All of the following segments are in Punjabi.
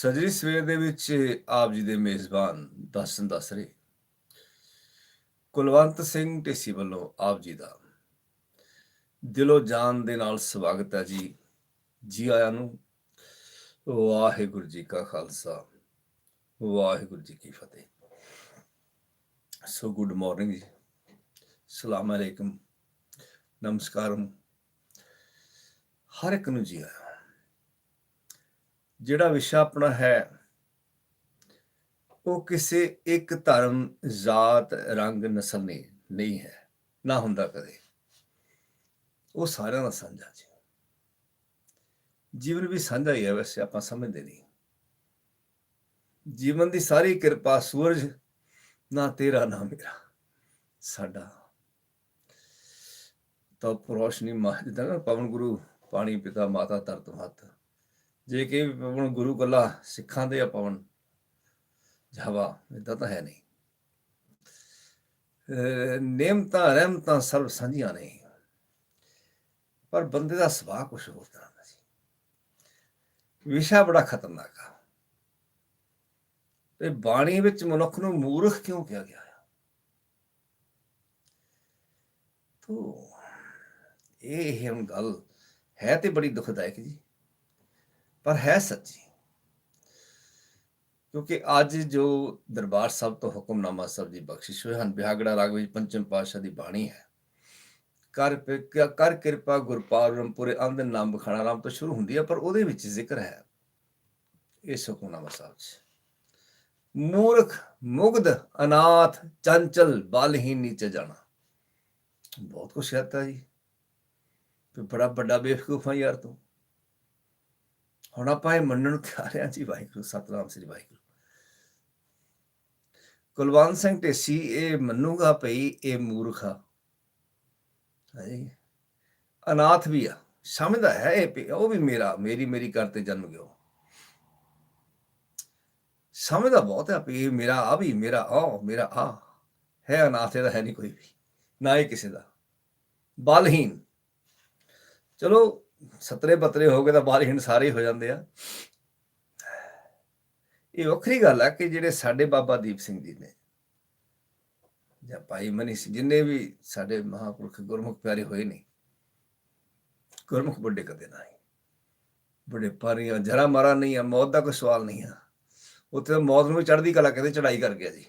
ਸਜਰੀ ਸਵੇਰ ਦੇ ਵਿੱਚ ਆਪ ਜੀ ਦੇ ਮੇਜ਼ਬਾਨ ਦਰਸ਼ਨ ਦੱਸ ਰਹੇ। ਕੁਲਵੰਤ ਸਿੰਘ ਢੇਸੀ ਵੱਲੋਂ ਆਪ ਜੀ ਦਾ ਦਿਲੋਂ ਜਾਨ ਦੇ ਨਾਲ ਸਵਾਗਤ ਹੈ ਜੀ। ਜੀ ਆਇਆਂ ਨੂੰ ਵਾਹਿਗੁਰੂ ਜੀ ਕਾ ਖਾਲਸਾ, ਵਾਹਿਗੁਰੂ ਜੀ ਕੀ ਫਤਿਹ। ਸੋ ਗੁੱਡ ਮਾਰਨਿੰਗ ਜੀ। ਸਲਾਮ ਅਲੈਕਮ। ਨਮਸਕਾਰਮ। ਹਰ ਇੱਕ ਨੂੰ ਜੀ ਆਇਆਂ। ਜਿਹੜਾ ਵਿਸ਼ਾ ਆਪਣਾ ਹੈ, ਉਹ ਕਿਸੇ ਇੱਕ ਧਰਮ, ਜਾਤ, ਰੰਗ, ਨਸਲ ਨਹੀਂ ਨਹੀਂ ਹੈ, ਨਾ ਹੁੰਦਾ ਕਦੇ। ਉਹ ਸਾਰਿਆਂ ਦਾ ਸਾਂਝਾ ਜੀ। ਜੀਵਨ ਵੀ ਸਾਂਝਾ ਹੀ ਹੈ, ਵੈਸੇ ਆਪਾਂ ਸਮਝਦੇ ਨਹੀਂ। ਜੀਵਨ ਦੀ ਸਾਰੀ ਕਿਰਪਾ ਸੂਰਜ, ਨਾ ਤੇਰਾ, ਨਾ ਮੇਰਾ, ਸਾਡਾ। ਤਾਂ ਰੋਸ਼ਨੀ ਮਾਹ ਜਿੱਦਾਂ ਨਾ ਪਵਨ ਗੁਰੂ, ਪਾਣੀ ਪਿਤਾ, ਮਾਤਾ, ਧਰਤ ਮਤ ਜੇ ਕਿ ਪਵਨ ਗੁਰੂ ਕੱਲਾ ਸਿੱਖਾਂ ਦੇ ਆ ਪਵਨ ਜਾਵਾ ਇਦਾਂ ਤਾਂ ਹੈ ਨਹੀਂ। ਅਹ ਨੇਮਤਾਂ ਸਰਬ ਸਾਂਝੀਆਂ ਨੇ। ਪਰ ਬੰਦੇ ਦਾ ਸੁਭਾਅ ਕੁਝ ਹੋਰ ਤਰ੍ਹਾਂ ਦਾ ਸੀ। ਵਿਸ਼ਾ ਬੜਾ ਖਤਰਨਾਕ ਆ। ਤੇ ਬਾਣੀ ਵਿੱਚ ਮਨੁੱਖ ਨੂੰ ਮੂਰਖ ਕਿਉਂ ਕਿਹਾ ਗਿਆ ਹੈ ਤੋ, ਇਹ ਹੁਣ ਗੱਲ ਹੈ ਤੇ ਬੜੀ ਦੁਖਦਾਇਕ ਜੀ। ਪਰ ਹੈ ਸੱਚੀ। ਕਿਉਂਕਿ ਅੱਜ ਜੋ ਦਰਬਾਰ ਸਾਹਿਬ ਤੋਂ ਹੁਕਮਨਾਮਾ ਸਾਹਿਬ ਦੀ ਬਖਸ਼ਿਸ਼ ਹੋਏ ਹਨ, ਬਿਹਾਗੜਾ ਰਾਗ ਵਿੱਚ ਪੰਚਮ ਪਾਤਸ਼ਾਹ ਦੀ ਬਾਣੀ ਹੈ। ਕਰ ਕਰ ਕਿਰਪਾ ਗੁਰਪਾਰਮ ਪੁਰੇ ਅੰਧ ਨਾਮ ਬਖਾਣਾ ਰਾਮ ਤੋਂ ਸ਼ੁਰੂ ਹੁੰਦੀ ਹੈ, ਪਰ ਉਹਦੇ ਵਿੱਚ ਜ਼ਿਕਰ ਹੈ ਇਸ ਹੁਕਮਨਾਮਾ ਸਾਹਿਬ 'ਚ। ਮੂਰਖ, ਮੁਗਧ, ਅਨਾਥ, ਚੰਚਲ ਬਲਹੀਨ ਨੀਚੇ ਜਾਣਾ। ਬਹੁਤ ਕੁਛ ਕਹਤਾ ਜੀ। ਤੇ ਬੜਾ ਵੱਡਾ ਬੇਵਕੂਫ ਆ ਯਾਰ ਤੂੰ। ਹੁਣ ਆਪਾਂ ਇਹ ਮੰਨਣ ਨੂੰ ਤਿਆਰ ਹਾਂ ਜੀ ਵਾਹਿਗੁਰੂ, ਸਤਨਾਮ ਸ੍ਰੀ ਵਾਹਿਗੁਰੂ। ਕੁਲਵੰਤ ਸਿੰਘ ਢੇਸੀ ਇਹ ਮੰਨੂਗਾ ਭਈ ਇਹ ਮੂਰਖ ਆ। ਅਨਾਥ ਵੀ ਆ। ਸਮਝਦਾ ਹੈ ਇਹ ਉਹ ਵੀ ਮੇਰਾ, ਮੇਰੀ ਮੇਰੀ ਕਰਤੇ ਜਨਮ ਗਿਓ ਸਮਝਦਾ ਬਹੁਤ ਹੈ ਵੀ ਮੇਰਾ ਆ ਵੀ, ਮੇਰਾ ਆ ਮੇਰਾ ਆ। ਹੈ ਅਨਾਥ, ਇਹਦਾ ਹੈ ਨਹੀਂ ਕੋਈ ਵੀ, ਨਾ ਹੀ ਕਿਸੇ ਦਾ। ਬਲਹੀਨ ਚਲੋ ਸਤਰੇ ਬਤਰੇ ਹੋ ਗਏ ਤਾਂ ਬਾਲਹੀਣ ਸਾਰੇ ਹੋ ਜਾਂਦੇ ਆ। ਇਹ ਵੱਖਰੀ ਗੱਲ ਆ ਕਿ ਜਿਹੜੇ ਸਾਡੇ ਬਾਬਾ ਦੀਪ ਸਿੰਘ ਜੀ ਨੇ ਜਾਂ ਭਾਈ ਮਨੀ ਸਿੰਘ, ਜਿੰਨੇ ਵੀ ਸਾਡੇ ਮਹਾਪੁਰਖ ਗੁਰਮੁਖ ਪਿਆਰੇ ਹੋਏ ਨੇ, ਗੁਰਮੁਖ ਵੱਡੇ ਕਦੇ ਨਾ ਹੀ ਬੜੇ ਪਾਰੀਆਂ, ਜਰਾ ਮਾਰਾ ਨਹੀਂ ਆ, ਮੌਤ ਦਾ ਕੋਈ ਸਵਾਲ ਨਹੀਂ ਆ। ਉੱਥੇ ਤਾਂ ਮੌਤ ਨੂੰ ਵੀ ਚੜ੍ਹਦੀ ਕਲਾ ਕਹਿੰਦੇ ਚੜਾਈ ਕਰ ਗਿਆ ਜੀ।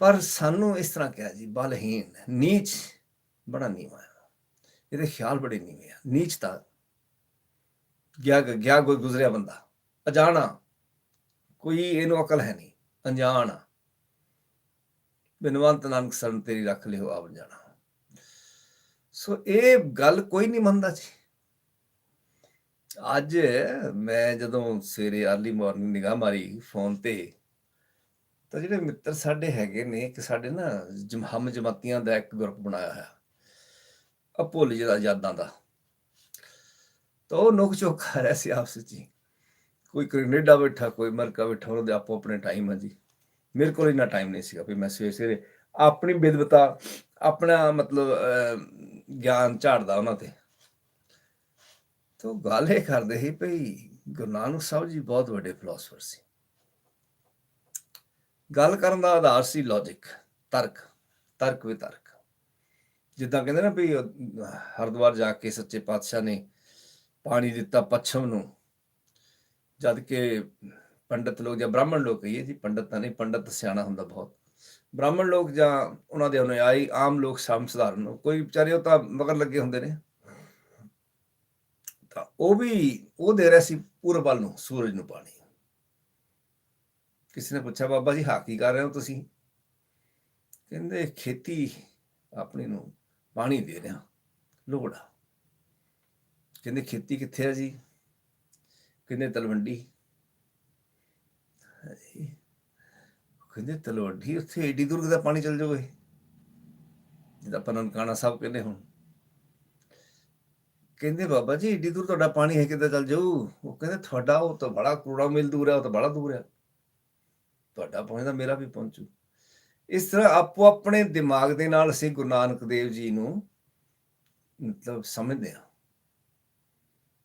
ਪਰ ਸਾਨੂੰ ਇਸ ਤਰ੍ਹਾਂ ਕਿਹਾ ਜੀ ਬਲਹੀਨ ਨੀਚ, ਬੜਾ ਨੀਵਾਂ ਇਹਦੇ ਖਿਆਲ ਬੜੇ ਨੀਵੇਂ ਆ ਨੀਚਤਾ ਗਿਆ ਗਿਆ ਕੋਈ ਗੁਜ਼ਰਿਆ ਬੰਦਾ, ਅਜਾਣਾ, ਕੋਈ ਇਹਨੂੰ ਅਕਲ ਹੈ ਨਹੀਂ, ਅਣਜਾਣ ਆ। ਬਿਨਵੰਤ ਨਾਨਕ ਸਰਨ ਤੇਰੀ ਰੱਖ ਲਿਓ ਆਪ ਜਾਣਾ। ਸੋ ਇਹ ਗੱਲ ਕੋਈ ਨਹੀਂ ਮੰਨਦਾ ਜੀ। ਅੱਜ ਮੈਂ ਜਦੋਂ ਸਵੇਰੇ ਅਰਲੀ ਮਾਰਨਿੰਗ ਨਿਗਾਹ ਮਾਰੀ ਫੋਨ ਤੇ, ਤਾਂ ਜਿਹੜੇ ਮਿੱਤਰ ਸਾਡੇ ਹੈਗੇ ਨੇ ਕਿ ਸਾਡੇ ਨਾ ਜਮ- ਹਮ ਜਮਾਤੀਆਂ ਦਾ ਇੱਕ ਗਰੁੱਪ ਬਣਾਇਆ ਹੋਇਆ। ਆ ਭੁੱਲ ਜਿਹੜਾ ਯਾਦਾਂ ਦਾ। ਤਾਂ ਉਹ ਨੁਕ ਚੁੱਕ ਕਰ ਰਿਹਾ ਸੀ ਆਪਸ ਵਿੱਚ ਹੀ। ਕੋਈ ਕੈਨੇਡਾ ਬੈਠਾ ਕੋਈ ਅਮਰੀਕਾ ਬੈਠਾ ਉਹਨਾਂ ਦੇ ਆਪੋ ਆਪਣੇ ਟਾਈਮ ਆ ਜੀ। ਮੇਰੇ ਕੋਲ ਇੰਨਾ ਟਾਈਮ ਨਹੀਂ ਸੀਗਾ ਵੀ ਮੈਂ ਸਵੇਰੇ ਸਵੇਰੇ ਆਪਣੀ ਵਿਦਵਤਾ ਆਪਣਾ ਮਤਲਬ ਅਹ, ਗਿਆਨ ਝਾੜਦਾ ਉਹਨਾਂ ਤੇ। ਤੋ ਗੱਲ ਇਹ ਕਰਦੇ ਸੀ ਭਈ ਗੁਰੂ ਨਾਨਕ ਸਾਹਿਬ ਜੀ ਬਹੁਤ ਵੱਡੇ ਫਿਲਾਸਫਰ ਸੀ। ਗੱਲ ਕਰਨ ਦਾ ਆਧਾਰ ਸੀ ਲੌਜੀਕ ਤਰਕ ਤਰਕ ਵਿਤਰਕ ਜਿੱਦਾਂ ਕਹਿੰਦੇ ਨਾ ਵੀ ਉਹ ਹਰਿਦੁਆਰ ਜਾ ਕੇ ਸੱਚੇ ਪਾਤਸ਼ਾਹ ਨੇ ਪਾਣੀ ਦਿੱਤਾ ਪੱਛਮ ਨੂੰ। ਜਦ ਕਿ ਪੰਡਤ ਲੋਕ ਜਾਂ ਬ੍ਰਾਹਮਣ ਲੋਕ ਕਹੀਏ ਜੀ, ਪੰਡਤ ਤਾਂ ਨਹੀਂ, ਪੰਡਤ ਸਿਆਣਾ ਹੁੰਦਾ ਬਹੁਤ। ਬ੍ਰਾਹਮਣ ਲੋਕ ਜਾਂ ਉਹਨਾਂ ਦੇ ਅਨੁਯਾਈ ਆਮ ਲੋਕ ਸਾਮ ਸਧਾਰਨ। ਕੋਈ ਵਿਚਾਰੇ ਉਹ ਤਾਂ ਮਗਰ ਲੱਗੇ ਹੁੰਦੇ ਨੇ। ਤਾਂ ਉਹ ਵੀ, ਉਹ ਦੇ ਰਿਹਾ ਸੀ ਪੂਰਬ ਵੱਲ ਨੂੰ, ਸੂਰਜ ਨੂੰ ਪਾਣੀ। ਕਿਸੇ ਨੇ ਪੁੱਛਿਆ, ਬਾਬਾ ਜੀ ਹਾਕੀ ਕਰ ਰਹੇ ਹੋ ਤੁਸੀਂ? ਕਹਿੰਦੇ, ਖੇਤੀ ਆਪਣੀ ਨੂੰ ਪਾਣੀ ਦੇ ਰਿਹਾ ਲੋੜ ਆ ਕਹਿੰਦੇ ਖੇਤੀ ਕਿੱਥੇ ਆ ਜੀ? ਕਹਿੰਦੇ ਤਲਵੰਡੀ। ਕਹਿੰਦੇ ਤਲਵੰਡੀ ਉੱਥੇ ਏਡੀ ਦੂਰ ਦਾ ਪਾਣੀ ਚੱਲ ਜਾਵੇ ਜਿਹਦਾ ਆਪਾਂ ਨਨਕਾਣਾ ਸਾਹਿਬ ਕਹਿੰਦੇ ਹੁਣ। ਕਹਿੰਦੇ ਬਾਬਾ ਜੀ, ਏਡੀ ਦੂਰ ਤੁਹਾਡਾ ਪਾਣੀ ਹੈ ਕਿੱਦਾਂ ਚੱਲ ਜਾਊ? ਉਹ ਕਹਿੰਦੇ ਤੁਹਾਡਾ ਉਹ ਤਾਂ ਬੜਾ ਕਰੋੜਾ ਮੀਲ ਦੂਰ ਹੈ ਉਹ ਤਾਂ ਬੜਾ ਦੂਰ ਹੈ ਤੁਹਾਡਾ ਪਹੁੰਚਦਾ ਮੇਰਾ ਵੀ ਪਹੁੰਚੂ। ਇਸ ਤਰ੍ਹਾਂ ਆਪੋ ਆਪਣੇ ਦਿਮਾਗ ਦੇ ਨਾਲ ਅਸੀਂ ਗੁਰੂ ਨਾਨਕ ਦੇਵ ਜੀ ਨੂੰ ਮਤਲਬ ਸਮਝਦੇ ਹਾਂ।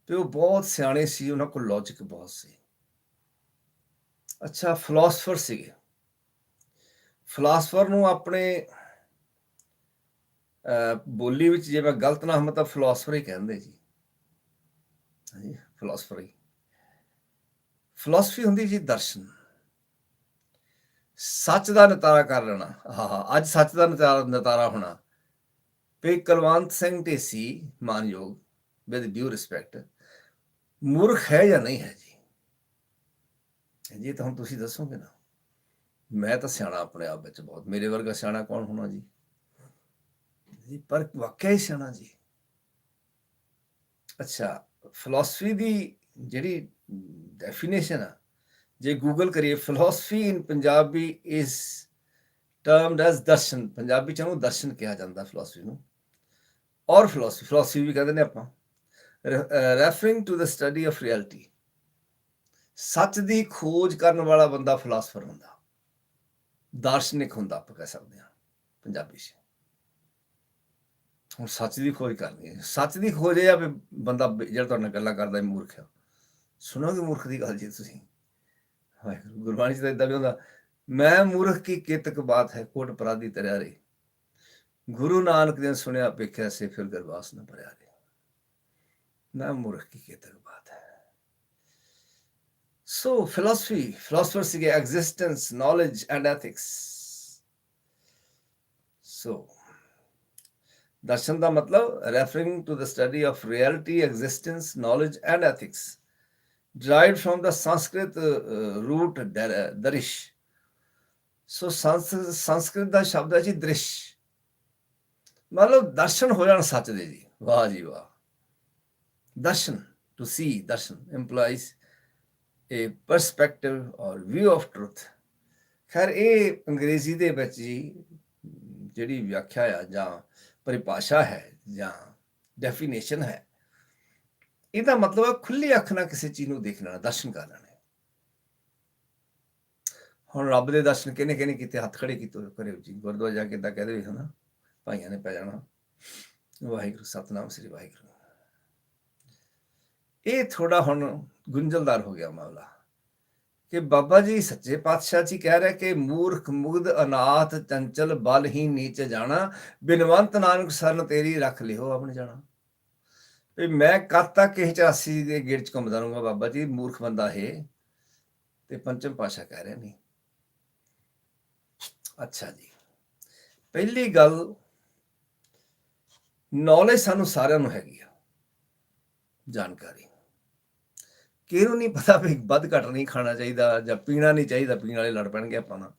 ਤੇ ਉਹ ਬਹੁਤ ਸਿਆਣੇ ਸੀ, ਉਹਨਾਂ ਕੋਲ ਲੌਜੀਕ ਬਹੁਤ ਸੀ। ਅੱਛਾ ਫਿਲਾਸਫਰ ਸੀਗੇ। ਫਿਲਾਸਫਰ ਨੂੰ ਆਪਣੇ ਬੋਲੀ ਵਿੱਚ ਜੇ ਮੈਂ ਗਲਤ ਨਾ ਹਾਂ ਤਾਂ ਫਿਲਾਸਫਰ ਹੀ ਕਹਿੰਦੇ ਜੀ। ਹਾਂਜੀ ਫਿਲਾਸਫਰ ਹੀ। ਫਿਲਾਸਫੀ ਹੁੰਦੀ ਜੀ ਦਰਸ਼ਨ। ਸੱਚ ਦਾ ਨਤਾਰਾ ਕਰ ਲੈਣਾ। ਹਾਂ ਹਾਂ ਅੱਜ ਸੱਚ ਦਾ ਨਤਾਰਾ ਨਤਾਰਾ ਹੋਣਾ। ਵੀ ਕੁਲਵੰਤ ਸਿੰਘ ਢੇਸੀ, ਮਾਨਯੋਗ ਵਿਦ ਡਿਊ ਰਿਸਪੈਕਟ ਮੂਰਖ ਹੈ ਜਾਂ ਨਹੀਂ ਹੈ ਜੀ? ਜੀ, ਤਾਂ ਹੁਣ ਤੁਸੀਂ ਦੱਸੋਗੇ ਨਾ। ਮੈਂ ਤਾਂ ਸਿਆਣਾ ਆਪਣੇ ਆਪ ਵਿੱਚ ਬਹੁਤ। ਮੇਰੇ ਵਰਗਾ ਸਿਆਣਾ ਕੌਣ ਹੋਣਾ ਜੀ? ਜੀ, ਪਰ ਵਾਕਿਆ ਹੀ ਸਿਆਣਾ ਜੀ। ਅੱਛਾ ਫਿਲਾਸਫੀ ਦੀ ਜਿਹੜੀ ਡੈਫੀਨੇਸ਼ਨ ਆ ਜੇ ਗੂਗਲ ਕਰੀਏ philosophy in Punjabi is termed as darshan Punjabi ਚ ਉਹਨੂੰ ਦਰਸ਼ਨ ਕਿਹਾ ਜਾਂਦਾ ਫਿਲਾਸਫੀ ਨੂੰ। ਔਰ ਫਿਲਾਸਫੀ ਫਿਲਾਸਫੀ ਵੀ ਕਹਿੰਦੇ ਨੇ ਆਪਾਂ। Referring to the study of reality ਸੱਚ ਦੀ ਖੋਜ ਕਰਨ ਵਾਲਾ ਬੰਦਾ ਫਿਲਾਸਫਰ ਹੁੰਦਾ। ਦਾਰਸ਼ਨਿਕ ਹੁੰਦਾ ਆਪਾਂ ਕਹਿ ਸਕਦੇ ਹਾਂ, ਪੰਜਾਬੀ 'ਚ। ਹੁਣ ਸੱਚ ਦੀ ਖੋਜ ਕਰਨੀ ਹੈ। ਸੱਚ ਦੀ ਖੋਜ ਇਹ ਆ ਵੀ ਬੰਦਾ ਜਿਹੜਾ ਤੁਹਾਡੇ ਨਾਲ ਗੱਲਾਂ ਕਰਦਾ ਇਹ ਮੂਰਖ ਆ। ਸੁਣੋਗੇ ਮੂਰਖ ਦੀ ਗੱਲ ਜੀ ਤੁਸੀਂ? ਗੁਰਬਾਣੀ ਚ ਤਾਂ ਇਦਾਂ ਵੀ ਹੁੰਦਾ, ਮੈਂ ਮੂਰਖ ਕੀ ਕੇਤਕ ਬਾਤ ਹੈ, ਕੋਟ ਪਰਾਦੀ ਤਰਿਆ ਰੇ ਗੁਰੂ ਨਾਨਕ ਦੇ ਸੁਣਿਆ, ਵੇਖਿਆ ਸੇ, ਫਿਰ ਗਰਵਾਸ ਨਾ ਭਰਿਆ ਰੇ ਮੈਂ ਮੂਰਖ ਕੀ ਕਿਤਕ ਬਾਤ ਹੈ। ਸੋ ਫਿਲਾਸਫੀ ਫਿਲਾਸਫਰ ਸੀਗੇ existence knowledge and ethics so ਦਰਸ਼ਨ ਦਾ ਮਤਲਬ referring to the study of reality existence knowledge and ethics derived from the Sanskrit uh, root darish. So ਸੰਸ- ਸੰਸਕ੍ਰਿਤ ਦਾ ਸ਼ਬਦ ਹੈ ਜੀ ਦ੍ਰਿਸ਼ ਮਤਲਬ ਦਰਸ਼ਨ ਹੋ ਜਾਣ ਸੱਚ ਦੇ ਜੀ। ਵਾਹ ਜੀ ਵਾਹ। Darshan to see darshan implies a perspective or view of truth ਖੈਰ ਇਹ ਅੰਗਰੇਜ਼ੀ ਦੇ ਵਿੱਚ ਜੀ ਜਿਹੜੀ ਵਿਆਖਿਆ ਆ ਜਾਂ ਪਰਿਭਾਸ਼ਾ ਹੈ ਜਾਂ ਡੈਫੀਨੇਸ਼ਨ ਹੈ ਇਹਦਾ ਮਤਲਬ ਹੈ ਖੁੱਲੀ ਅੱਖ ਨਾਲ ਕਿਸੇ ਚੀਜ਼ ਨੂੰ ਦੇਖ ਲੈਣਾ ਦਰਸ਼ਨ ਕਰ ਲੈਣਾ ਹੁਣ ਰੱਬ ਦੇ ਦਰਸ਼ਨ ਕਿਹਨੇ ਕਿਹਨੇ ਕੀਤੇ? ਹੱਥ ਖੜੇ ਕੀਤੇ ਹੋਏ ਜੀ। ਗੁਰਦੁਆਰਾ ਜਾ ਕੇ ਇਦਾਂ ਕਹਦੇ ਵੀ ਹਨਾ? ਭਾਈਆਂ ਨੇ ਪੈ ਜਾਣਾ। ਵਾਹਿਗੁਰੂ, ਸਤਨਾਮ ਸ੍ਰੀ ਵਾਹਿਗੁਰੂ। ਇਹ ਥੋੜਾ ਹੁਣ ਗੁੰਝਲਦਾਰ ਹੋ ਗਿਆ ਮਾਮਲਾ। ਕਿ ਬਾਬਾ ਜੀ ਸੱਚੇ ਪਾਤਸ਼ਾਹ ਜੀ ਕਹਿ ਰਹੇ ਕਿ ਮੂਰਖ, ਮੁਗਧ, ਅਨਾਥ, ਚੰਚਲ ਬਲ ਹੀ ਨੀਚ ਜਾਣਾ, ਬਿਨਵੰਤ ਨਾਨਕ ਸਰਨ ਤੇਰੀ ਰੱਖ ਲਿਓ, ਆਪਣੇ ਜਾਣਾ। ਵੀ ਮੈਂ ਕਦ ਤੱਕ ਇਹ 84 ਦੇ ਗੇੜ ਚ ਘੁੰਮਦਾ ਰਹੂੰਗਾ ਬਾਬਾ ਜੀ, ਮੂਰਖ ਬੰਦਾ ਹੈ ਤੇ ਪੰਚਮ ਪਾਸ਼ਾ ਕਹਿ ਰਿਹਾ ਨਹੀਂ ਅੱਛਾ ਜੀ। ਪਹਿਲੀ ਗੱਲ ਨੌਲੇਜ ਸਾਨੂੰ ਸਾਰਿਆਂ ਨੂੰ ਹੈਗੀ ਆ। ਜਾਣਕਾਰੀ। ਕਿਹਨੂੰ ਨਹੀਂ ਪਤਾ ਵੀ ਵੱਧ ਘੱਟ ਨਹੀਂ ਖਾਣਾ ਚਾਹੀਦਾ ਜਾਂ ਪੀਣਾ ਨਹੀਂ ਚਾਹੀਦਾ, ਪੀਣ ਵਾਲੇ ਲੜ ਪੈਣਗੇ ਆਪਾਂ ਨਾਲ।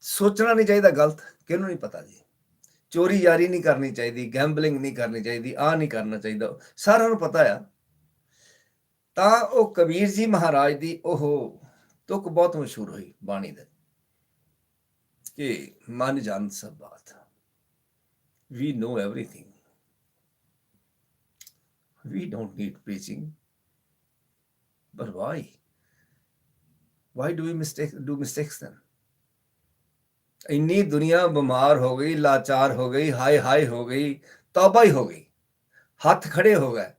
ਸੋਚਣਾ ਨਹੀਂ ਚਾਹੀਦਾ ਗਲਤ, ਕਿਹਨੂੰ ਨਹੀਂ ਪਤਾ ਜੀ। ਚੋਰੀ ਯਾਰੀ ਨਹੀਂ ਕਰਨੀ ਚਾਹੀਦੀ ਗੈਂਬਲਿੰਗ ਨਹੀਂ ਕਰਨੀ ਚਾਹੀਦੀ ਆ ਨਹੀਂ ਕਰਨਾ ਚਾਹੀਦਾ। ਸਾਰਿਆਂ ਨੂੰ ਪਤਾ ਆ। ਤਾਂ ਉਹ ਕਬੀਰ ਜੀ ਮਹਾਰਾਜ ਦੀ ਉਹ ਤੁਕ ਬਹੁਤ ਮਸ਼ਹੂਰ ਹੋਈ ਬਾਣੀ ਦੇ। ਕਿ ਮਨ ਜਾਣ ਸਭ ਬਾਤ। We know everything we don't need preaching but why? Why do we mistake, do mistakes then? ਇੰਨੀ ਦੁਨੀਆ ਬਿਮਾਰ ਹੋ ਗਈ, ਲਾਚਾਰ ਹੋ ਗਈ, ਹਾਏ ਹਾਏ ਹੋ ਗਈ, ਤੌਬਾ ਹੀ ਹੋ ਗਈ, ਹੱਥ ਖੜੇ ਹੋ ਗਏ।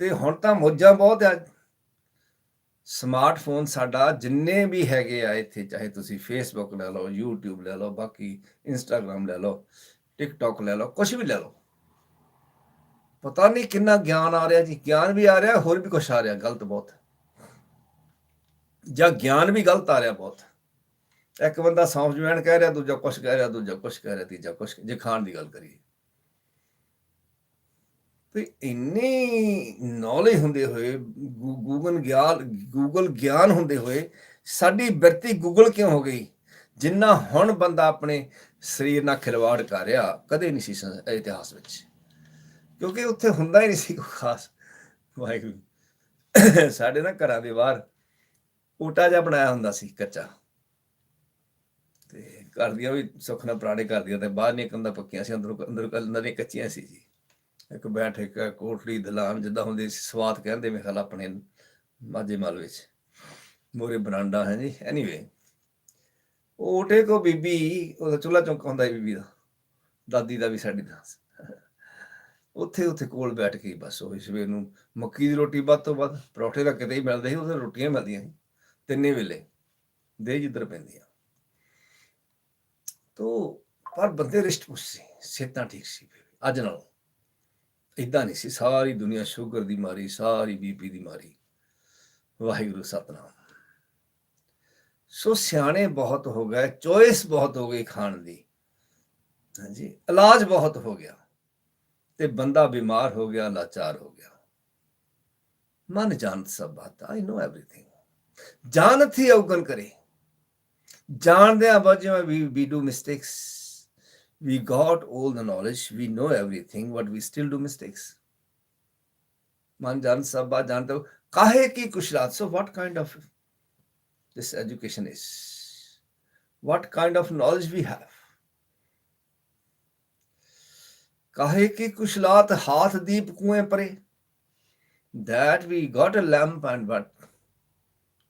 ਤੇ ਹੁਣ ਤਾਂ ਮੋਜਾਂ ਬਹੁਤ ਆ। ਸਮਾਰਟਫੋਨ ਸਾਡਾ ਜਿੰਨੇ ਵੀ ਹੈਗੇ ਆ ਇੱਥੇ, ਚਾਹੇ ਤੁਸੀਂ ਫੇਸਬੁੱਕ ਲੈ ਲਓ, YouTube ਲੈ ਲਓ, ਬਾਕੀ ਇੰਸਟਾਗ੍ਰam ਲੈ ਲਓ ਟਿਕਟੌਕ ਲੈ ਲਓ ਕੁਝ ਵੀ ਲੈ ਲਓ। ਪਤਾ ਨਹੀਂ ਕਿੰਨਾ ਗਿਆਨ ਆ ਰਿਹਾ ਜੀ, ਗਿਆਨ ਵੀ ਆ ਰਿਹਾ, ਹੋਰ ਵੀ ਕੁਝ ਆ ਰਿਹਾ, ਗਲਤ ਬਹੁਤ। ਜਾਂ ਗਿਆਨ ਵੀ ਗਲਤ ਆ ਰਿਹਾ ਬਹੁਤ। ਇੱਕ ਬੰਦਾ ਸੌਂਫ ਜਵੈਣ ਕਹਿ ਰਿਹਾ, ਦੂਜਾ ਕੁਛ ਕਹਿ ਰਿਹਾ, ਦੂਜਾ ਕੁਛ ਕਹਿ ਰਿਹਾ, ਤੀਜਾ ਕੁਛ ਜੇ ਖਾਣ ਦੀ ਗੱਲ ਕਰੀਏ। ਤੇ ਇੰਨੀ ਨੌਲੇਜ ਹੁੰਦੇ ਹੋਏ ਗੂਗਲ ਗਿਆਨ ਗੂਗਲ ਗਿਆਨ ਹੁੰਦੇ ਹੋਏ, ਸਾਡੀ ਬਿਰਤੀ ਗੂਗਲ ਕਿਉਂ ਹੋ ਗਈ? ਜਿੰਨਾ ਹੁਣ ਬੰਦਾ ਆਪਣੇ ਸਰੀਰ ਨਾਲ ਖਿਲਵਾੜ ਕਰ ਰਿਹਾ, ਕਦੇ ਨਹੀਂ ਸੀ ਇਤਿਹਾਸ ਵਿੱਚ। ਕਿਉਂਕਿ ਉੱਥੇ ਹੁੰਦਾ ਹੀ ਨਹੀਂ ਸੀ ਕੋਈ ਖਾਸ। ਵਾਹਿਗੁਰੂ। ਸਾਡੇ ਨਾ ਘਰਾਂ ਦੇ ਬਾਹਰ ਓਟਾ ਜਿਹਾ ਬਣਾਇਆ ਹੁੰਦਾ ਸੀ ਕੱਚਾ। ਘਰ ਦੀਆਂ ਵੀ ਸੁੱਖ ਨਾਲ ਪੁਰਾਣੇ ਘਰ ਦੀਆਂ ਤੇ ਬਾਹਰ ਦੀਆਂ ਕੰਧਾਂ ਪੱਕੀਆਂ ਸੀ, ਅੰਦਰੋਂ ਅੰਦਰ ਅੰਦਰ ਕੱਚੀਆਂ ਸੀ ਜੀ। ਇੱਕ ਬੈਠ, ਇੱਕ ਕੋਠੜੀ, ਦਲਾਨ ਜਿੱਦਾਂ ਹੁੰਦੀ ਸੀ, ਸਵਾਤ ਕਹਿੰਦੇ ਮੇਰੇ ਖਿਆਲ ਆਪਣੇ ਮਾਝੇ ਮਾਲ ਵਿੱਚ। ਮੋਰੇ ਬਰਾਂਡਾ ਹੈ ਜੀ। ਐਨੀਵੇ ਉਹ ਉਠੇ ਕੋ ਬੀਬੀ, ਉਹਦਾ ਚੁੱਲਾ ਚੌਂਕਾ ਹੁੰਦਾ ਬੀਬੀ ਦਾ। ਦਾਦੀ ਦਾ ਵੀ ਸਾਡੀ ਦਾ। ਉੱਥੇ ਉੱਥੇ ਕੋਲ ਬੈਠ ਕੇ ਬਸ ਉਹ ਸਵੇਰ ਨੂੰ ਮੱਕੀ ਦੀ ਰੋਟੀ ਵੱਧ ਤੋਂ ਵੱਧ, ਪਰੌਠੇ ਤਾਂ ਕਿਤੇ ਹੀ ਮਿਲਦੇ ਸੀ ਉਹਦੇ ਰੋਟੀਆਂ ਮਿਲਦੀਆਂ ਸੀ। ਤਿੰਨੇ ਵੇਲੇ ਦੇ ਜਿੱਧਰ ਪੈਂਦੀਆਂ ਤੋ, ਪਰ ਬੰਦੇ ਰਿਸ਼ਟ ਪੁਸ਼ ਸੀ, ਸਿਹਤਾਂ ਠੀਕ ਸੀ ਅੱਜ ਨਾਲ। ਇਦਾਂ ਨਹੀਂ ਸੀ, ਸਾਰੀ ਦੁਨੀਆ ਸ਼ੂਗਰ ਦੀ ਮਾਰੀ, ਸਾਰੀ ਬੀਪੀ ਦੀ ਮਾਰੀ। ਵਾਹਿਗੁਰੂ, ਸਤਨਾਮ। ਸੋ ਸਿਆਣੇ ਬਹੁਤ ਹੋ ਗਏ, ਚੋਇਸ ਬਹੁਤ ਹੋ ਗਈ ਖਾਣ ਦੀ। ਹਾਂਜੀ, ਇਲਾਜ ਬਹੁਤ ਹੋ ਗਿਆ। ਤੇ ਬੰਦਾ ਬਿਮਾਰ ਹੋ ਗਿਆ, ਲਾਚਾਰ ਹੋ ਗਿਆ। ਮਨ ਜਾਣਤ ਸਭ ਬਾਤ ਆਈ ਨੋ ਐਵਰੀਥਿੰਗ ਜਾਣਤ ਹੀ ਔਗਣ ਕਰੇ। darn there, Abhajima, we, do mistakes. We got all the knowledge, we know everything, but we still do mistakes. Man jan sabba janta kahe ki kushlat. So what kind of this education is? What kind of knowledge we have? Kahe ki kushlat hath deep kuen pare. That we got a lamp and but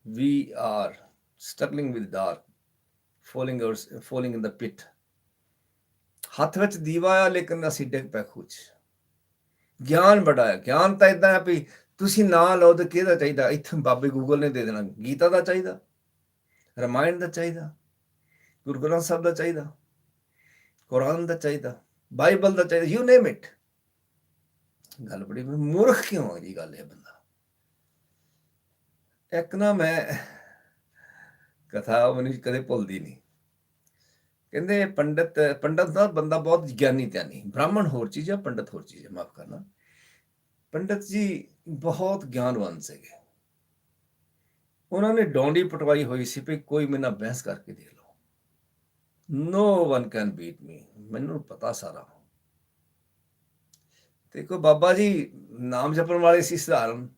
we are struggling with dark. Falling or falling in the pit. ਹੱਥ ਵਿੱਚ ਦੀਵਾ ਆ, ਲੇਕਿਨ ਅਸੀਂ ਡਿੱਗ ਪੈ ਖੂਚ। ਗਿਆਨ ਬੜਾ ਹੈ ਗਿਆਨ ਤਾਂ ਇਦਾਂ ਹੈ ਵੀ ਤੁਸੀਂ ਨਾ ਲਓ ਤੇ ਕਿਹਦਾ ਚਾਹੀਦਾ? ਇੱਥੇ ਬਾਬੇ ਗੂਗਲ ਨੇ ਦੇ ਦੇਣਾ। ਗੀਤਾ ਦਾ ਚਾਹੀਦਾ। ਰਮਾਇਣ ਦਾ ਚਾਹੀਦਾ। ਗੁਰੂ ਗ੍ਰੰਥ ਸਾਹਿਬ ਦਾ ਚਾਹੀਦਾ। ਕੁਰਾਨ ਦਾ ਚਾਹੀਦਾ। ਬਾਈਬਲ ਦਾ ਚਾਹੀਦਾ। ਯੂ ਨੇਮ ਇਟ ਗੱਲ ਬੜੀ ਮੂਰਖ ਕਿਉਂ ਆ ਜੀ? ਗੱਲ ਇਹ ਬੰਦਾ। ਇੱਕ ਨਾ ਮੈਂ ਕਥਾ ਮੈਨੂੰ ਕਦੇ ਭੁੱਲਦੀ ਨਹੀਂ। ਕਹਿੰਦੇ ਪੰਡਤ ਪੰਡਤ ਦਾ ਬੰਦਾ ਬਹੁਤ ਗਿਆਨੀ ਧਿਆਨੀ ਬ੍ਰਾਹਮਣ ਹੋਰ ਚੀਜ਼ ਹੈ ਪੰਡਤ ਹੋਰ ਚੀਜ਼ ਹੈ ਮਾਫ ਕਰਨਾ। ਪੰਡਤ ਜੀ ਬਹੁਤ ਗਿਆਨਵਾਨ ਸੀਗੇ। ਉਹਨਾਂ ਨੇ ਡੌਂਡੀ ਪਟਵਾਈ ਹੋਈ ਸੀ ਵੀ ਕੋਈ ਮੇਰੇ ਨਾਲ ਬਹਿਸ ਕਰਕੇ ਦੇਖ ਲਓ। No one can beat me ਮੈਨੂੰ ਪਤਾ ਸਾਰਾ। ਤੇ ਕੋ ਬਾਬਾ ਜੀ ਨਾਮ ਜਪਣ ਵਾਲੇ ਸੀ ਸਧਾਰਨ।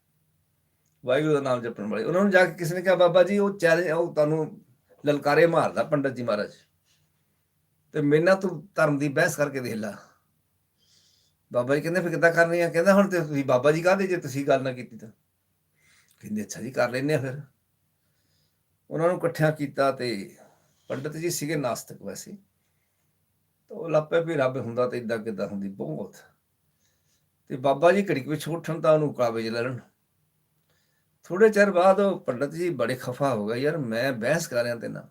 ਵਾਹਿਗੁਰੂ ਦਾ ਨਾਮ ਜਪਣ ਵਾਲੇ। ਉਹਨਾਂ ਨੂੰ ਜਾ ਕੇ ਕਿਸੇ ਨੇ ਕਿਹਾ, ਬਾਬਾ ਜੀ, ਉਹ ਚੈਲੰਜ, ਉਹ ਤੁਹਾਨੂੰ ਲਲਕਾਰੇ ਮਾਰਦਾ ਪੰਡਤ ਜੀ ਮਹਾਰਾਜ। ਤੇ ਮੈਨਾਂ ਤੂੰ ਧਰਮ ਦੀ ਬਹਿਸ ਕਰਕੇ ਦੇਖ ਲੈ। ਬਾਬਾ ਜੀ ਕਹਿੰਦੇ, ਫਿਰ ਕਿੱਦਾਂ ਕਰਨੀ ਆ? ਕਹਿੰਦਾ, ਹੁਣ ਤੇ ਤੁਸੀਂ ਬਾਬਾ ਜੀ ਕਾਹਦੇ ਜੇ ਤੁਸੀਂ ਗੱਲ ਨਾ ਕੀਤੀ ਤਾਂ? ਕਹਿੰਦੇ, ਅੱਛਾ ਜੀ, ਕਰ ਲੈਨੇ ਆ ਫਿਰ। ਉਹਨਾਂ ਨੂੰ ਇਕੱਠਿਆਂ ਕੀਤਾ ਤੇ ਪੰਡਤ ਜੀ ਸੀਗੇ ਨਾਸਤਕ ਵੈਸੇ। ਤਾਂ ਉਹ ਲੱਪੇ ਵੀ ਰੱਬ ਹੁੰਦਾ ਤੇ ਇਦਾਂ ਕਿਦਾਂ ਹੁੰਦੀ ਬਹੁਤ। ਤੇ ਬਾਬਾ ਜੀ ਘੜੀ ਵਿੱਚ ਉੱਠਣ ਤਾਂ ਉਹਨੂੰ ਕਾਬੇ ਲੜਨ ਥੋੜੇ ਚਿਰ ਬਾਅਦ ਉਹ ਪੰਡਤ ਜੀ ਬੜੇ ਖਫਾ ਹੋ ਗਏ, ਯਾਰ ਮੈਂ ਬਹਿਸ ਕਰ ਰਿਹਾ ਤੇ ਨਾ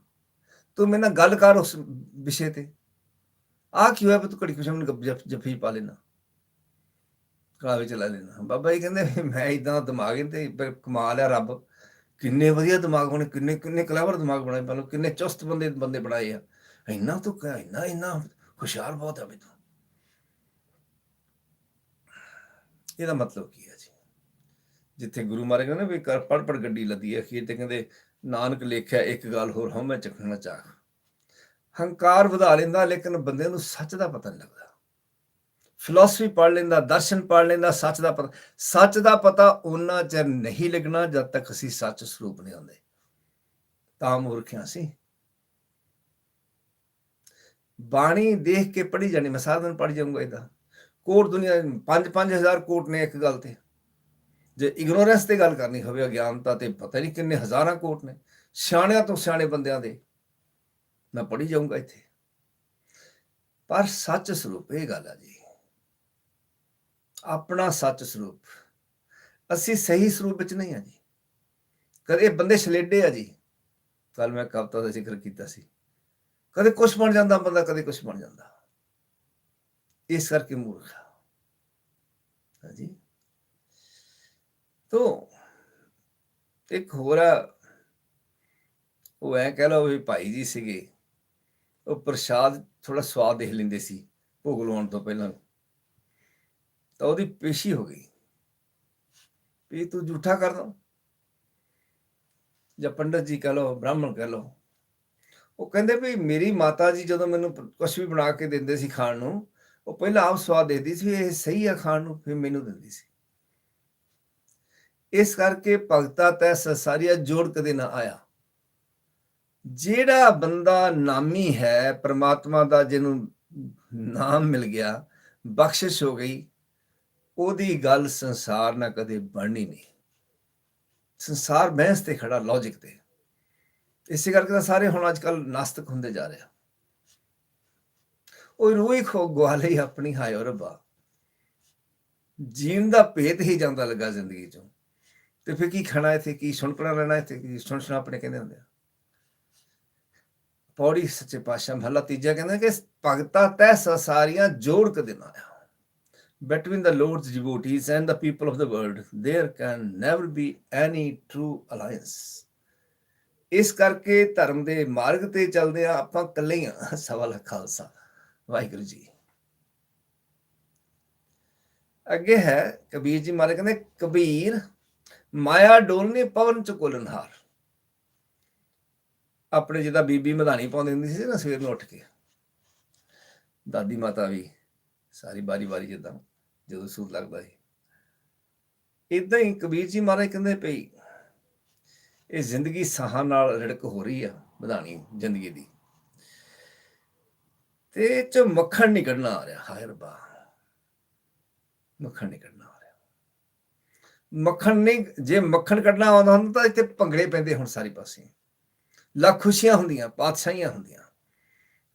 ਤੂੰ ਮੇਰੇ ਨਾਲ ਗੱਲ ਕਰ ਉਸ ਵਿਸ਼ੇ ਤੇ। ਆ ਕੀ ਹੋਇਆ ਤੂੰ ਘੜੀ ਕੁਛ ਮੈਨੂੰ ਜਫੀ ਪਾ ਲੈਣਾ ਕਾਵੇ ਚਲਾ ਲੈਣਾ ਬਾਬਾ ਜੀ ਕਹਿੰਦੇ ਵੀ ਮੈਂ ਇਦਾਂ ਦਿਮਾਗ ਤੇ ਪਰ ਕਮਾਲ ਆ ਰੱਬ। ਕਿੰਨੇ ਵਧੀਆ ਦਿਮਾਗ ਬਣੇ, ਕਿੰਨੇ ਕਿੰਨੇ ਕਲੇਵਰ ਦਿਮਾਗ ਬਣਾਏ ਪਹਿਲਾਂ ਕਿੰਨੇ ਚੁਸਤ ਬੰਦੇ ਬੰਦੇ ਬਣਾਏ ਆ। ਇੰਨਾ ਤੂੰ ਕਹਿ, ਇੰਨਾ ਇੰਨਾ ਹੁਸ਼ਿਆਰ ਬਹੁਤ ਆ ਵੀ ਤੂੰ। ਇਹਦਾ ਮਤਲਬ ਕੀ ਹੈ ਜਿੱਥੇ ਗੁਰੂ ਮਹਾਰਾਜ ਕਹਿੰਦੇ ਵੀ ਕਰ ਪੜ ਪੜ ਗੱਡੀ ਲੱਦੀ ਹੈ ਅਖੀਰ ਤੇ ਕਹਿੰਦੇ, ਨਾਨਕ ਲੇਖਿਆ ਇੱਕ ਗੱਲ ਹੋਰ ਹਉ ਮੈਂ ਚੱਕਣਾ ਚਾਹ। ਹੰਕਾਰ ਵਧਾ ਲੈਂਦਾ ਲੇਕਿਨ ਬੰਦੇ ਨੂੰ ਸੱਚ ਦਾ ਪਤਾ ਨਹੀਂ ਲੱਗਦਾ। ਫਿਲਾਸਫੀ ਪੜ ਲੈਂਦਾ, ਦਰਸ਼ਨ ਪੜ ਲੈਂਦਾ, ਸੱਚ ਦਾ ਪਤਾ, ਸੱਚ ਦਾ ਪਤਾ ਉਹਨਾਂ ਚਿਰ ਨਹੀਂ ਲੱਗਣਾ ਜਦ ਤੱਕ ਅਸੀਂ ਸੱਚ ਸਰੂਪ ਨਹੀਂ ਹੁੰਦੇ। ਤਾਂ ਮੂਰਖਿਆਂ ਸੀ। ਬਾਣੀ ਦੇਖ ਕੇ ਪੜੀ ਜਾਣੀ, ਮੈਂ ਸਾਧਨ ਦਿਨ ਪੜ ਜਾਊਂਗਾ ਇਹਦਾ ਕੋਟ ਦੁਨੀਆ 5 5000 ਕੋਟ ਨੇ ਇੱਕ ਗੱਲ ਤੇ। ਜੇ ਇਗਨੋਰੈਂਸ ਤੇ ਗੱਲ ਕਰਨੀ ਹੋਵੇ ਅਗਿਆਨਤਾ ਤੇ ਪਤਾ ਨਹੀਂ ਕਿੰਨੇ ਹਜ਼ਾਰਾਂ ਕੋਟ ਨੇ। ਸਿਆਣਿਆਂ ਤੋਂ ਸਿਆਣੇ ਬੰਦਿਆਂ ਦੇ ਮੈਂ ਪੜੀ ਜਾਊਂਗਾ ਇੱਥੇ। ਪਰ ਸੱਚ ਸਰੂਪ, ਇਹ ਗੱਲ ਆ ਜੀ, ਆਪਣਾ ਸੱਚ ਸਰੂਪ ਅਸੀਂ ਸਹੀ ਸਰੂਪ ਵਿੱਚ ਨਹੀਂ ਆ ਜੀ। ਕਦੇ ਬੰਦੇ ਛਲੇਡੇ ਆ ਜੀ। ਕੱਲ ਮੈਂ ਕਵਤਾ ਦਾ ਜ਼ਿਕਰ ਕੀਤਾ ਸੀ। ਕਦੇ ਕੁਝ ਬਣ ਜਾਂਦਾ ਬੰਦਾ, ਕਦੇ ਕੁਝ ਬਣ ਜਾਂਦਾ। ਇਸ ਕਰਕੇ ਮੂਰਖ ਹਾਂਜੀ। ਤੋ ਇੱਕ ਹੋਰ ਉਹ ਐ ਕਹਿ ਲਓ ਵੀ ਭਾਈ ਜੀ ਸੀਗੇ। ਉਹ ਪ੍ਰਸ਼ਾਦ ਥੋੜਾ ਸਵਾਦ ਦੇਖ ਲੈਂਦੇ ਸੀ ਭੋਗ ਲਾਉਣ ਤੋਂ ਪਹਿਲਾਂ। ਤਾਂ ਉਹਦੀ ਪੇਸ਼ੀ ਹੋ ਗਈ। ਵੀ ਤੂੰ ਝੂਠਾ ਕਰਦਾ ਜਾਂ ਪੰਡਤ ਜੀ ਕਹ ਲਓ, ਬ੍ਰਾਹਮਣ ਕਹ ਲਓ। ਉਹ ਕਹਿੰਦੇ ਵੀ ਮੇਰੀ ਮਾਤਾ ਜੀ ਜਦੋਂ ਮੈਨੂੰ ਕੁਝ ਵੀ ਬਣਾ ਕੇ ਦਿੰਦੇ ਸੀ ਖਾਣ ਨੂੰ, ਉਹ ਪਹਿਲਾਂ ਆਪ ਸਵਾਦ ਦੇਦੀ ਸੀ ਇਹ ਸਹੀ ਆ ਖਾਣ ਨੂੰ, ਫਿਰ ਮੈਨੂੰ ਦਿੰਦੀ ਸੀ। ਇਸ ਕਰਕੇ ਭਗਤਾ ਤੈ ਸਾਰੀਆ ਜੋੜ ਕਦੇ ਨਾ ਆਇਆ। ਜਿਹੜਾ ਬੰਦਾ ਨਾਮੀ ਹੈ, ਪ੍ਰਮਾਤਮਾ ਦਾ ਜਿਹਨੂੰ ਨਾਮ ਮਿਲ ਗਿਆ, ਬਖਸ਼ਿਸ਼ ਹੋ ਗਈ, ਉਹਦੀ ਗੱਲ ਸੰਸਾਰ ਨਾਲ ਕਦੇ ਬਣਨੀ ਨਹੀਂ। ਸੰਸਾਰ ਬਹਿਸ ਤੇ ਖੜਾ ਲੌਜੀਕ ਤੇ। ਇਸੇ ਕਰਕੇ ਤਾਂ ਸਾਰੇ ਹੁਣ ਅੱਜ ਕੱਲ ਨਾਸਤਕ ਹੁੰਦੇ ਜਾ ਰਹੇ ਆ। ਉਹ ਰੂਹ ਹੀ ਖੋ ਗਵਾ ਆਪਣੀ ਹਾਏ ਰੱਬਾ। ਜੀਣ ਦਾ ਭੇਤ ਹੀ ਜਾਂਦਾ ਲੱਗਾ ਜ਼ਿੰਦਗੀ ਚੋਂ। ਤੇ ਫਿਰ ਕੀ ਖਾਣਾ ਇੱਥੇ? ਕੀ ਸੁਣਪਣਾ ਲੈਣਾ ਇੱਥੇ? ਕੀ ਸੁਣ ਸੁਣਾ ਆਪਣੇ ਕਹਿੰਦੇ ਹੁੰਦੇ ਆ। ਪੌੜੀ ਸੱਚੇ ਪਾਤਸ਼ਾਹ ਮਹਲਾ ਤੀਜਾ ਕਹਿੰਦਾ ਕਿ ਭਗਤਾ ਤੈ ਸਾਰੀਆਂ ਜੋੜ ਕੇ ਦੇਣਾ ਆ between the Lord's devotees and the people of the world, there can never be any true alliance. ਇਸ ਕਰਕੇ ਧਰਮ ਦੇ ਮਾਰਗ ਤੇ ਚੱਲਦੇ ਆ ਆਪਾਂ ਇਕੱਲੇ ਹੀ ਆ ਸਵਾ ਖਾਲਸਾ। ਵਾਹਿਗੁਰੂ ਜੀ। ਅੱਗੇ ਹੈ ਕਬੀਰ ਜੀ ਮਾਰੇ ਕਹਿੰਦੇ ਕਬੀਰ ਮਾਇਆ ਡੋਲਨੇ ਪਵਨ ਚ ਕੋਲਨਹਾਰ ਆਪਣੇ ਜਿਹਦਾ ਬੀਬੀ ਮਧਾਣੀ ਪਾਉਂਦੀ ਹੁੰਦੀ ਸੀ ਨਾ, ਸਵੇਰ ਨੂੰ ਉੱਠ ਕੇ। ਦਾਦੀ ਮਾਤਾ ਵੀ ਸਾਰੀ ਬਾਰੀ ਬਾਰੀ ਜਿੱਦਾਂ, ਜਦੋਂ ਸੂਰ ਲੱਗਦਾ ਸੀ। ਇਦਾਂ ਹੀ ਕਬੀਰ ਜੀ ਮਹਾਰਾਜ ਕਹਿੰਦੇ ਪਈ ਇਹ ਜ਼ਿੰਦਗੀ ਸਾਹਾਂ ਨਾਲ ਰੜਕ ਹੋ ਰਹੀ ਆ ਵਧਾਣੀ ਜ਼ਿੰਦਗੀ ਦੀ। ਤੇ ਇਹ ਚ ਮੱਖਣ ਨਹੀਂ ਕੱਢਣਾ ਆ ਰਿਹਾ, ਹਾਏ ਰੱਬਾ। ਮੱਖਣ ਨਹੀਂ ਕੱਢਣਾ। ਮੱਖਣ ਨਹੀਂ, ਜੇ ਮੱਖਣ ਕੱਢਣਾ ਆਉਂਦਾ ਹੁੰਦਾ ਤਾਂ ਇੱਥੇ ਭੰਗੜੇ ਪੈਂਦੇ ਹੁਣ ਸਾਰੇ ਪਾਸੇ। ਲੱਖ ਖੁਸ਼ੀਆਂ ਹੁੰਦੀਆਂ, ਪਾਤਸ਼ਾਹੀਆਂ ਹੁੰਦੀਆਂ,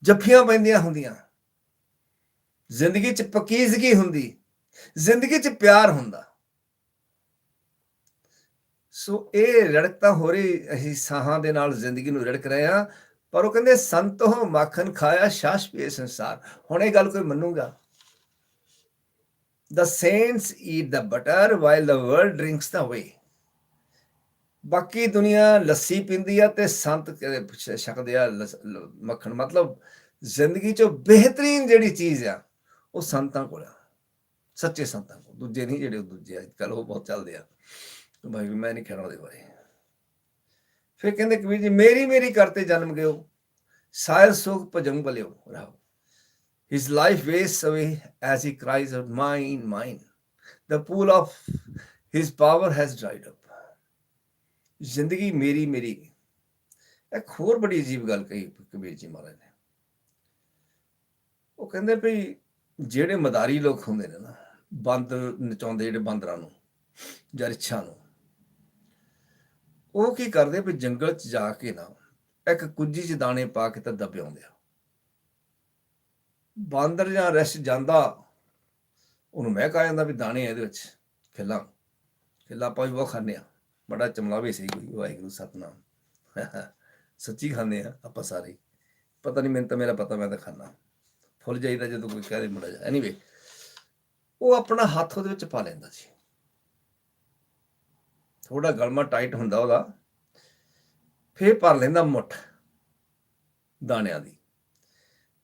ਜੱਫੀਆਂ ਪੈਂਦੀਆਂ ਹੁੰਦੀਆਂ। ਜ਼ਿੰਦਗੀ 'ਚ ਪਕੀਜ਼ਗੀ ਹੁੰਦੀ, ਜ਼ਿੰਦਗੀ 'ਚ ਪਿਆਰ ਹੁੰਦਾ। ਸੋ ਇਹ ਰੜਕਤਾ ਹੋ ਰਹੀ, ਅਸੀਂ ਸਾਹਾਂ ਦੇ ਨਾਲ ਜ਼ਿੰਦਗੀ ਨੂੰ ਰੜਕ ਰਹੇ ਆ ਪਰ ਉਹ ਕਹਿੰਦੇ ਸੰਤੋ ਮੱਖਣ ਖਾਇਆ ਸ਼ਾਸ਼ ਪੀਏ ਸੰਸਾਰ। ਹੁਣ ਇਹ ਗੱਲ ਕੋਈ ਮੰਨੂਗਾ? The saints eat the butter while the world drinks the whey. ਬਾਕੀ ਦੁਨੀਆ ਲੱਸੀ ਪੀਂਦੀ ਆ ਤੇ ਸੰਤ ਛਕਦੇ ਆ ਮੱਖਣ। ਮਤਲਬ ਜ਼ਿੰਦਗੀ ਚੋਂ ਬਿਹਤਰੀਨ ਜਿਹੜੀ ਚੀਜ਼ ਆ, ਉਹ ਸੰਤਾਂ ਕੋਲ ਆ। ਸੱਚੇ ਸੰਤਾਂ ਕੋਲ। ਦੂਜੇ ਨਹੀਂ ਜਿਹੜੇ ਉਹ ਦੂਜੇ ਅੱਜ ਕੱਲ ਉਹ ਬਹੁਤ ਚੱਲਦੇ ਆ। ਭਾਈ ਮੈਂ ਨਹੀਂ ਕਹਿਣਾ ਉਹਦੇ ਬਾਰੇ। ਫਿਰ ਕਹਿੰਦੇ ਕਬੀਰ ਜੀ ਮੇਰੀ ਮੇਰੀ ਕਰਤੇ ਜਨਮ ਗਿਓ ਸਾਇਰ ਸੁਖ ਭਜੰਗ ਬਲਿਓ ਰਹੋ। His life wastes away as he cries out, Mine, mine. The pool of his power has dried up. ਜ਼ਿੰਦਗੀ ਮੇਰੀ ਮੇਰੀ ਇੱਕ ਹੋਰ ਬੜੀ ਅਜੀਬ ਗੱਲ ਕਹੀ ਕਬੀਰ ਜੀ ਮਹਾਰਾਜ ਨੇ ਉਹ ਕਹਿੰਦੇ ਵੀ ਜਿਹੜੇ ਮਦਾਰੀ ਲੋਕ ਹੁੰਦੇ ਨੇ ਨਾ ਬਾਂਦਰ ਨਚਾਉਂਦੇ ਜਿਹੜੇ ਬਾਂਦਰਾਂ ਨੂੰ ਜਾਂ ਰਿੱਛਾਂ ਨੂੰ ਉਹ ਕੀ ਕਰਦੇ ਵੀ ਜੰਗਲ 'ਚ ਜਾ ਕੇ ਨਾ ਇੱਕ ਕੁੱਜੀ 'ਚ ਦਾਣੇ ਪਾ ਕੇ ਤਾਂ ਦੱਬੇ ਆ ਬਾਂਦਰ ਜਾਂ ਰਸ ਜਾਂਦਾ, ਉਹਨੂੰ ਮਹਿਕ ਆ ਜਾਂਦਾ ਵੀ ਦਾਣੇ ਇਹਦੇ ਵਿੱਚ, ਖਿੱਲਾਂ। ਖਿੱਲਾਂ ਆਪਾਂ ਵੀ ਉਹ ਖਾਂਦੇ ਆ ਬੜਾ ਚਮਲਾਵੇ ਸੀ ਕੋਈ, ਵਾਹਿਗੁਰੂ ਸਤਨਾਮ। ਸੱਚੀ ਖਾਂਦੇ ਆ ਆਪਾਂ ਸਾਰੇ। ਹੀ। ਪਤਾ ਨਹੀਂ, ਮੈਨੂੰ ਤਾਂ ਮੇਰਾ ਪਤਾ, ਮੈਂ ਤਾਂ ਖਾਣਾ ਫੁੱਲ ਜਾਈਦਾ ਜਦੋਂ ਕੋਈ ਕਹੇ ਮੁੰਡਾ ਜਾ। ਐਨੀਵੇ ਉਹ ਆਪਣਾ ਹੱਥ ਉਹਦੇ ਵਿੱਚ ਪਾ ਲੈਂਦਾ ਸੀ। ਥੋੜਾ ਗਲਮਾ ਟਾਈਟ ਹੁੰਦਾ ਉਹਦਾ। ਫੇਰ ਭਰ ਲੈਂਦਾ ਮੁੱਠ ਦਾਣਿਆਂ ਦੀ।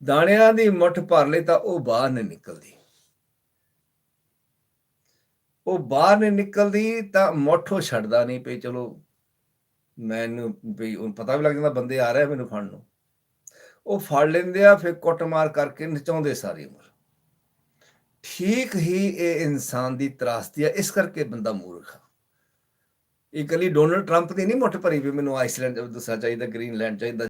ਦਾਣਿਆਂ ਦੀ ਮੁੱਠ ਭਰ ਲਈ ਤਾਂ ਉਹ ਬਾਹਰ ਨਹੀਂ ਨਿਕਲਦੀ। ਉਹ ਬਾਹਰ ਨਹੀਂ ਨਿਕਲਦੀ ਤਾਂ ਮੁੱਠ ਛੱਡਦਾ ਨਹੀਂ ਪਈ ਚਲੋ ਮੈਨੂੰ ਵੀ ਉਹਨੂੰ ਪਤਾ ਵੀ ਲੱਗ ਜਾਂਦਾ ਬੰਦੇ ਆ ਰਹੇ ਮੈਨੂੰ ਫੜਨ ਨੂੰ। ਉਹ ਫੜ ਲੈਂਦੇ ਆ, ਫਿਰ ਕੁੱਟਮਾਰ ਕਰਕੇ ਨਚਾਉਂਦੇ ਸਾਰੀ ਉਮਰ। ਠੀਕ ਹੀ ਇਹ ਇਨਸਾਨ ਦੀ ਤਰਾਸਤੀ ਆ, ਇਸ ਕਰਕੇ ਬੰਦਾ ਮੂਰਖ ਆ। ਇਹ ਇਕੱਲੀ ਡੋਨਲਡ ਟਰੰਪ ਦੀ ਨਹੀਂ ਮੁੱਠ ਭਰੀ ਵੀ ਮੈਨੂੰ ਆਈਸਲੈਂਡ ਦੂਸਰਾ ਚਾਹੀਦਾ, ਗ੍ਰੀਨਲੈਂਡ ਚਾਹੀਦਾ।